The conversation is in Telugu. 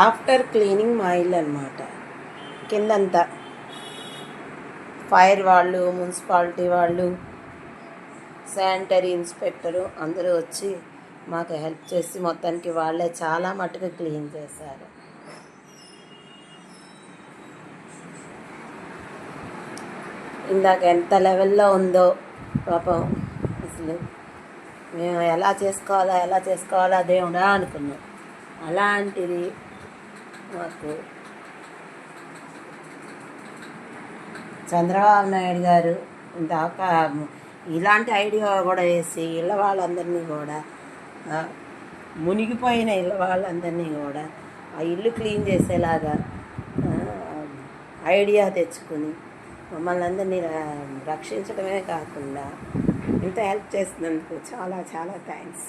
ఆఫ్టర్ క్లీనింగ్ మా ఇల్లు అనమాట కిందంతా. ఫైర్ వాళ్ళు మున్సిపాలిటీ వాళ్ళు శానిటరీ ఇన్స్పెక్టరు అందరూ వచ్చి మాకు హెల్ప్ చేసి మొత్తానికి వాళ్ళే చాలా మటుకు క్లీన్ చేశారు. ఇందాక ఎంత లెవెల్లో ఉందో పాపం అసలు మేము ఎలా చేసుకోవాలా ఎలా చేసుకోవాలా దేవుడా అనుకున్నాం. అలాంటిది మాకు చంద్రబాబు నాయుడు గారు దాకా ఇలాంటి ఐడియా కూడా వేసి ఇళ్ళ వాళ్ళందరినీ కూడా మునిగిపోయిన ఇళ్ళ వాళ్ళందరినీ కూడా ఆ ఇల్లు క్లీన్ చేసేలాగా ఐడియా తెచ్చుకుని మమ్మల్ని అందరినీ రక్షించడమే కాకుండా ఇంత హెల్ప్ చేసినందుకు చాలా చాలా థ్యాంక్స్.